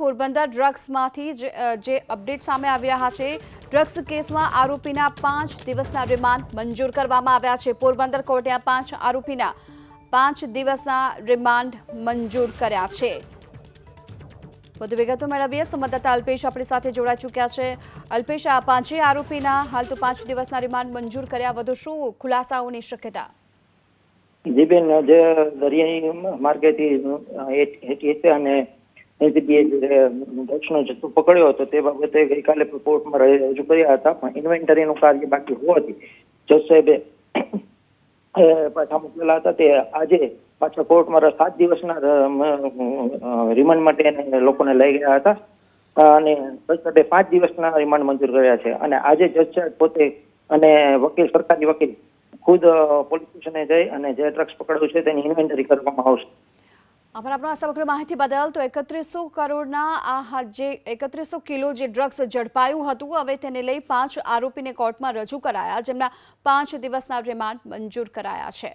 પોરબંદર ડ્રગ્સમાંથી જે અપડેટ સામે આવી રહ્યા ડ્રગ્સ કેસમાં આરોપીના પાંચ દિવસના રિમાન્ડ મંજૂર કરવામાં આવ્યા છે. પોરબંદર કોર્ટે આ પાંચ આરોપીના પાંચ દિવસના રિમાન્ડ મંજૂર કર્યા છે. વધુ વિગતો મેળવીએ. સંવાદદાતા અલ્પેશ આપણી સાથે જોડાઈ ચૂક્યા છે. અલ્પેશ, આ પાંચેય આરોપીના હાલ તો પાંચ દિવસના રિમાન્ડ મંજૂર કર્યા. વધુ શું ખુલાસાઓની શક્યતા? જી બેન જે દરિયાઈ માર્ગેથી અને જે જથ્થો પકડ્યો હતો. તે બાબતે ગઈકાલે કોર્ટમાં રજૂ કર્યા હતા, પણ ઇન્વેન્ટરીનું કાર્ય બાકી હોવાથી જજ સાહેબે પાછા મોકલેલા હતા. તે આજે પાછા કોર્ટમાં સાત દિવસના રિમાન્ડ માટે એને લોકોને લઈ ગયા હતા. અને જજ પાંચ દિવસના રિમાન્ડ મંજૂર કર્યા છે. અને આજે જજ સાહેબ પોતે અને વકીલ, સરકારી વકીલ ખુદ પોલીસ સ્ટેશને જઈ અને જે ડ્રગ્સ પકડ્યું છે તેની ઇન્વેન્ટરી કરવામાં આવશે. આભાર આપનો આ સમગ્ર માહિતી બદલ તો એકત્રીસો કરોડના આ જે એકત્રીસો કિલો જે ડ્રગ્સ ઝડપાયું હતું, હવે તેને લઈ પાંચ આરોપીને કોર્ટમાં રજૂ કરાયા, જેમના પાંચ દિવસના રિમાન્ડ મંજૂર કરાયા છે.